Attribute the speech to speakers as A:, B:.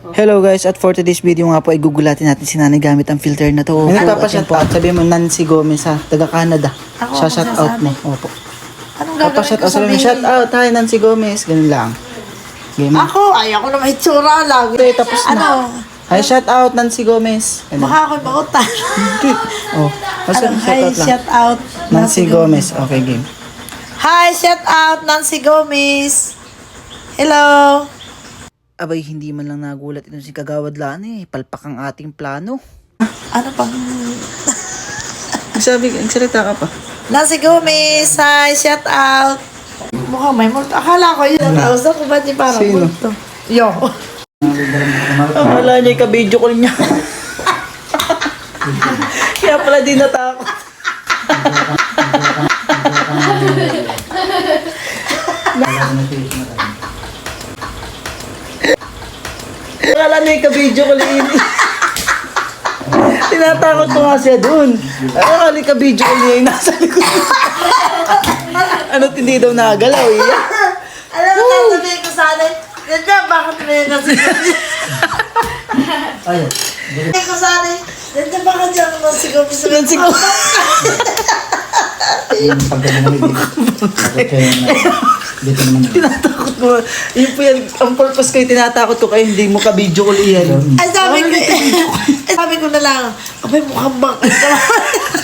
A: Hello guys, at for today's video nga po ay gugulatin natin si nanay gamit ang filter na to. May nagpapa-shout out, sabi mo Nancy Gomez ha, taga Canada.
B: Ako
A: Siya shout out mo. Opo.
B: Anong gagawin
A: Papa-shout
B: ko
A: out, sabi mo shout out, hi Nancy Gomez, ganun lang. Game.
B: Ako, ay ako na may tsura lang.
A: Okay, tapos na.
B: Ano?
A: Hi, shout out Nancy Gomez. Ganun.
B: Baka ako'y.
A: Okay. Oh, basta
B: Ano,
A: shout
B: hi,
A: out lang.
B: shout out.
A: Nancy Gomez. Okay, game.
B: Hi, shout out Nancy Gomez. Hello.
A: Abay, hindi man lang nagulat ito si Kagawad Lani. Palpak ang ating plano.
B: Ano pang...
A: Sabi, nagsalita ka pa.
B: Nancy Gomez, hi, shout out. Mukhang may multo. Akala ko yun. Nausa ko ba di parang
A: Sino?
B: multo? Yo.
A: Akala niya ka-video call niya. Kaya pala di natakot. Akala niya ka-video call ini. Tinatakot ko nga siya dun. Akala niya ka-video niya yung nasa likod. ano hindi daw nagalaw eh.
B: Alam mo, sasabihin ko sana, Nandiyan, bakit may kasi?
A: Ayun.
B: Sasabihin ko sana, nandiyan, bakit dyan naman si Gomez?
A: Nancy ko. Tinatakot mo. Yun po yan, ang purpose ko yung tinatakot ko kayo, hindi mo ka-video call iyan.
B: Ay, sabi ko, sabi ko na lang, abay mukhang bangkit naman.